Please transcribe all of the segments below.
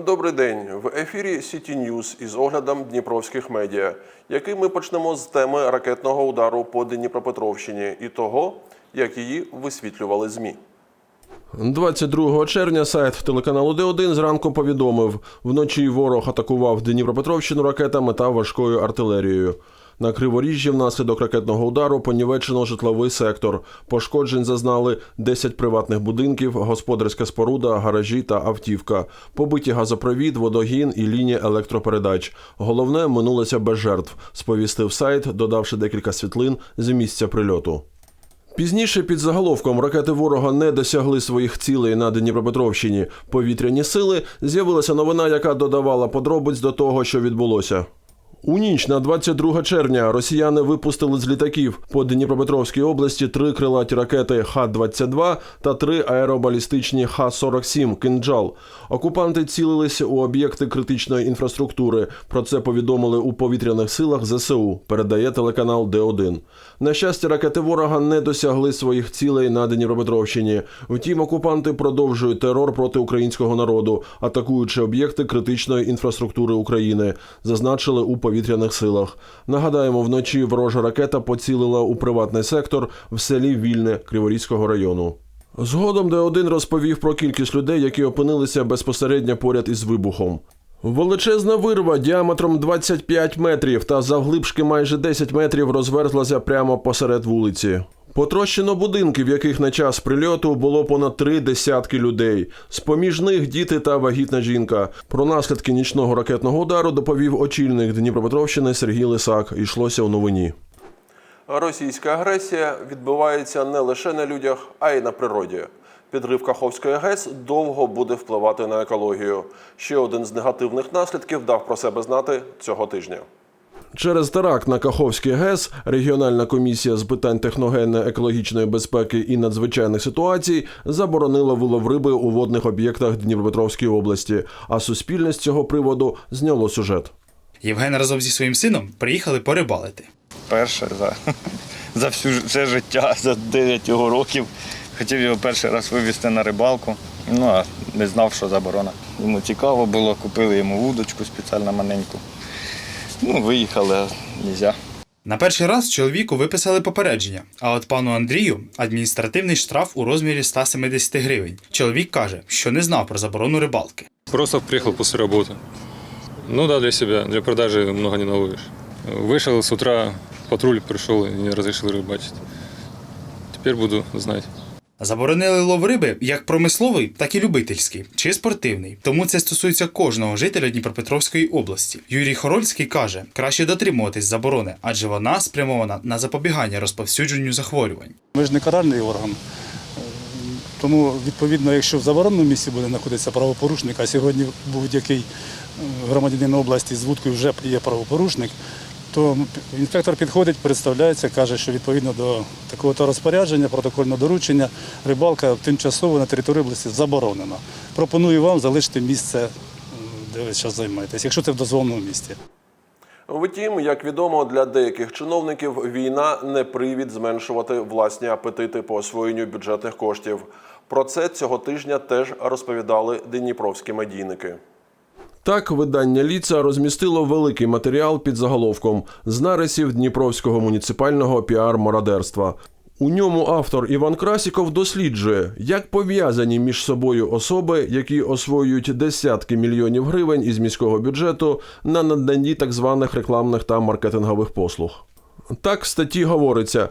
Добрий день. В ефірі City News із оглядом дніпровських медіа, який ми почнемо з теми ракетного удару по Дніпропетровщині і того, як її висвітлювали ЗМІ. 22 червня сайт телеканалу Д1 зранку повідомив: вночі ворог атакував Дніпропетровщину ракетами та важкою артилерією. На Криворіжжі внаслідок ракетного удару понівечено житловий сектор. Пошкоджень зазнали 10 приватних будинків, господарська споруда, гаражі та автівка. Побиті газопровід, водогін і лінія електропередач. Головне минулося без жертв. Сповістив сайт, додавши декілька світлин з місця прильоту. Пізніше під заголовком ракети ворога не досягли своїх цілей на Дніпропетровщині. Повітряні сили з'явилася новина, яка додавала подробиць до того, що відбулося. У ніч на 22 червня росіяни випустили з літаків по Дніпропетровській області три крилаті ракети Х-22 та три аеробалістичні Х-47 «Кинджал». Окупанти цілилися у об'єкти критичної інфраструктури. Про це повідомили у повітряних силах ЗСУ. Передає телеканал Д1. На щастя, ракети ворога не досягли своїх цілей на Дніпропетровщині. Втім, окупанти продовжують терор проти українського народу, атакуючи об'єкти критичної інфраструктури України. Зазначили у повітряних силах. Нагадаємо, вночі ворожа ракета поцілила у приватний сектор в селі Вільне Криворізького району. Згодом Д1 розповів про кількість людей, які опинилися безпосередньо поряд із вибухом. Величезна вирва діаметром 25 метрів та завглибшки майже 10 метрів розверзлася прямо посеред вулиці. Потрощено будинки, в яких на час прильоту було понад три десятки людей. З-поміж них діти та вагітна жінка. Про наслідки нічного ракетного удару доповів очільник Дніпропетровщини Сергій Лисак. Йшлося у новині. Російська агресія відбувається не лише на людях, а й на природі. Підрив Каховської ГЕС довго буде впливати на екологію. Ще один з негативних наслідків дав про себе знати цього тижня. Через теракт на Каховський ГЕС регіональна комісія з питань техногенно-екологічної безпеки і надзвичайних ситуацій заборонила вилов риби у водних об'єктах Дніпропетровської області. А суспільне з цього приводу зняло сюжет. Євген разом зі своїм сином приїхали порибалити. Перше за, за всю ж- все життя, за 9 його років. Хотів його перший раз вивезти на рибалку, ну а не знав, що заборона. Йому цікаво було, купили йому вудочку спеціально маленьку. Ну, виїхали, а нельзя. На перший раз чоловіку виписали попередження, а от пану Андрію адміністративний штраф у розмірі 170 гривень. Чоловік каже, що не знав про заборону рибалки. Просто приехал после работы. Ну да, для себя, для продажи много не наловишь. Вышел с утра, патруль пришел и не разрешил рыбачить. Теперь буду знать. Заборонили лов риби як промисловий, так і любительський чи спортивний. Тому це стосується кожного жителя Дніпропетровської області. Юрій Хорольський каже, краще дотримуватись заборони, адже вона спрямована на запобігання розповсюдженню захворювань. Ми ж не каральний орган. Тому, відповідно, якщо в забороненому місці буде знаходитися правопорушник, а сьогодні будь-який е, громадянин області з вудкою вже є правопорушник, то інспектор підходить, представляється, каже, що відповідно до такого то розпорядження, протокольного доручення, рибалка тимчасово на території області заборонена. Пропоную вам залишити місце, де ви зараз займаєтесь, якщо це в дозволеному місці. Втім, як відомо, для деяких чиновників війна не привід зменшувати власні апетити по освоєнню бюджетних коштів. Про це цього тижня теж розповідали дніпровські медійники. Так, видання Ліца розмістило великий матеріал під заголовком з нарисів Дніпровського муніципального піар-мародерства. У ньому автор Іван Красіков досліджує, як пов'язані між собою особи, які освоюють десятки мільйонів гривень із міського бюджету на наданні так званих рекламних та маркетингових послуг. Так в статті говориться.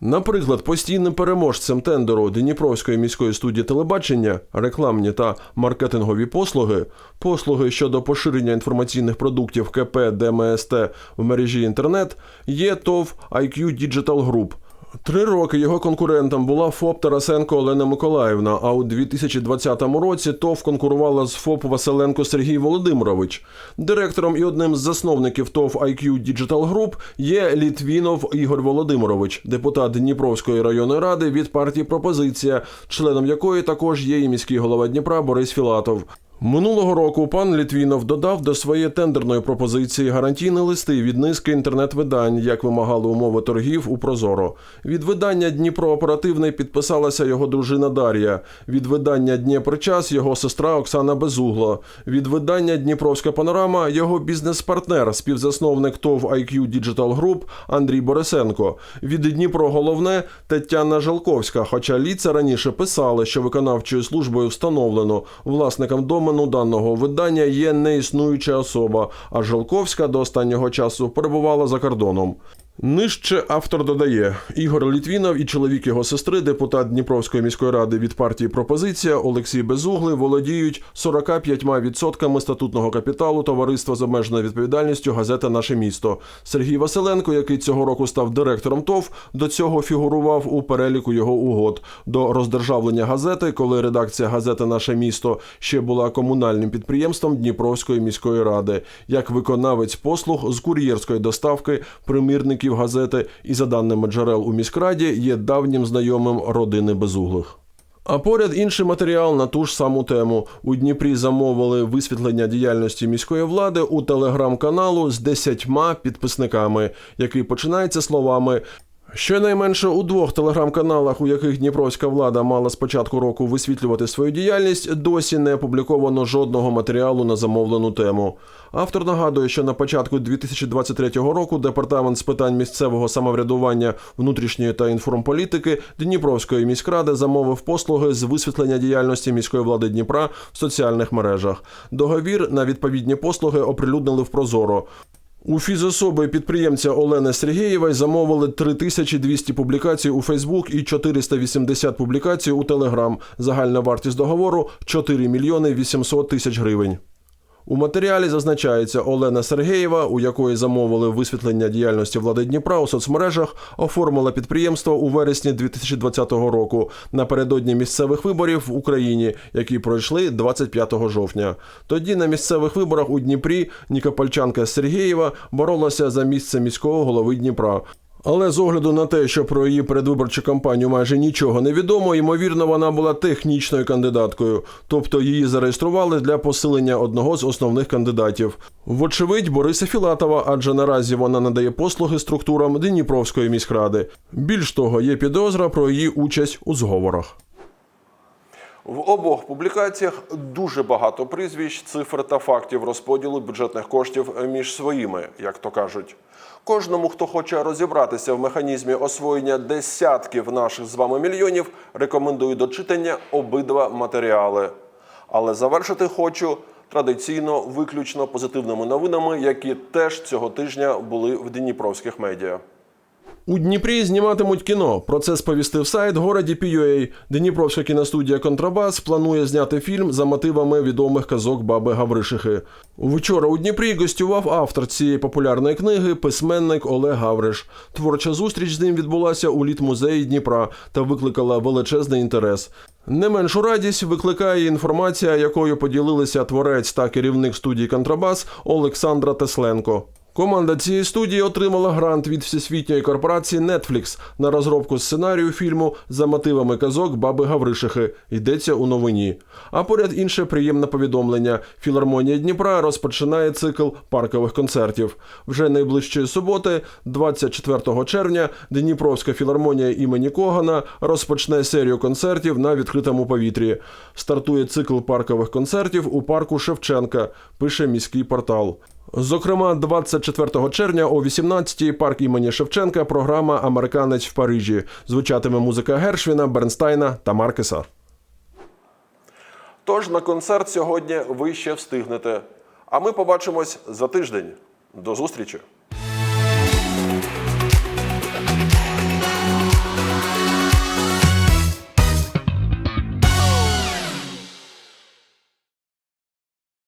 Наприклад, постійним переможцем тендеру Дніпровської міської студії телебачення, рекламні та маркетингові послуги, послуги щодо поширення інформаційних продуктів КП ДМСТ в мережі інтернет, є ТОВ IQ Digital Group. Три роки його конкурентом була ФОП Тарасенко Олена Миколаївна, а у 2020 році ТОВ конкурувала з ФОП Василенко Сергій Володимирович. Директором і одним з засновників ТОВ IQ Digital Group є Літвінов Ігор Володимирович, депутат Дніпровської районної ради від партії Пропозиція, членом якої також є і міський голова Дніпра Борис Філатов. Минулого року пан Літвінов додав до своєї тендерної пропозиції гарантійні листи від низки інтернет-видань, як вимагали умови торгів у Прозоро. Від видання Дніпро оперативний підписалася його дружина Дар'я. Від видання Дніпрочас його сестра Оксана Безугло. Від видання Дніпровська панорама його бізнес-партнер, співзасновник ТОВ IQ Digital Group Андрій Борисенко. Від Дніпро головне Тетяна Жалковська. Хоча ліца раніше писали, що виконавчою службою встановлено власником домену даного видання є неіснуюча особа, а Жолковська до останнього часу перебувала за кордоном. Нижче автор додає. Ігор Літвінов і чоловік його сестри, депутат Дніпровської міської ради від партії Пропозиція Олексій Безугли володіють 45% статутного капіталу товариства з обмеженою відповідальністю газета Наше місто. Сергій Василенко, який цього року став директором ТОВ, до цього фігурував у переліку його угод. До роздержавлення газети, коли редакція газети Наше місто ще була комунальним підприємством Дніпровської міської ради, як виконавець послуг з кур'єрської доставки примірників газети і за даними джерел у міськраді є давнім знайомим родини безуглих. А поряд інший матеріал на ту ж саму тему. У Дніпрі замовили висвітлення діяльності міської влади у телеграм-каналу з десятьма підписниками, який починається словами. Щонайменше у двох телеграм-каналах, у яких дніпровська влада мала з початку року висвітлювати свою діяльність, досі не опубліковано жодного матеріалу на замовлену тему. Автор нагадує, що на початку 2023 року департамент з питань місцевого самоврядування, внутрішньої та інформполітики Дніпровської міськради замовив послуги з висвітлення діяльності міської влади Дніпра в соціальних мережах. Договір на відповідні послуги оприлюднили в Прозоро. У фізособи підприємця Олени Сергієвої замовили 3200 публікацій у Фейсбук і 480 публікацій у Телеграм. Загальна вартість договору 4 мільйони 800 тисяч гривень. У матеріалі зазначається Олена Сергеєва, у якої замовили висвітлення діяльності влади Дніпра у соцмережах, оформила підприємство у вересні 2020 року напередодні місцевих виборів в Україні, які пройшли 25 жовтня. Тоді на місцевих виборах у Дніпрі Нікопольчанка Сергієва боролася за місце міського голови Дніпра. Але з огляду на те, що про її передвиборчу кампанію майже нічого не відомо, ймовірно, вона була технічною кандидаткою, тобто її зареєстрували для посилення одного з основних кандидатів. Вочевидь, Бориса Філатова, адже наразі вона надає послуги структурам Дніпровської міськради. Більш того, є підозра про її участь у зговорах. В обох публікаціях дуже багато прізвищ, цифр та фактів розподілу бюджетних коштів між своїми, як то кажуть. Кожному, хто хоче розібратися в механізмі освоєння десятків наших з вами мільйонів, рекомендую до читання обидва матеріали. Але завершити хочу традиційно виключно позитивними новинами, які теж цього тижня були в дніпровських медіа. У Дніпрі зніматимуть кіно. Про це сповістив сайт городі Пі.Ю.Ей. Дніпровська кіностудія Контрабас планує зняти фільм за мотивами відомих казок Баби Гавришихи. Вчора у Дніпрі гостював автор цієї популярної книги, письменник Олег Гавриш. Творча зустріч з ним відбулася у літмузеї Дніпра та викликала величезний інтерес. Не меншу радість викликає інформація, якою поділилися творець та керівник студії Контрабас Олександра Тесленко. Команда цієї студії отримала грант від всесвітньої корпорації Netflix на розробку сценарію фільму за мотивами казок Баби Гавришихи. Йдеться у новині. А поряд інше приємне повідомлення: Філармонія Дніпра розпочинає цикл паркових концертів. Вже найближчої суботи, 24 червня, Дніпровська філармонія імені Когана розпочне серію концертів на відкритому повітрі. Стартує цикл паркових концертів у парку Шевченка. Пише міський портал. Зокрема, 24 червня о 18-й парк імені Шевченка програма Американець в Парижі. Звучатиме музика Гершвіна, Бернстайна та Маркеса. Тож на концерт сьогодні ви ще встигнете. А ми побачимось за тиждень. До зустрічі!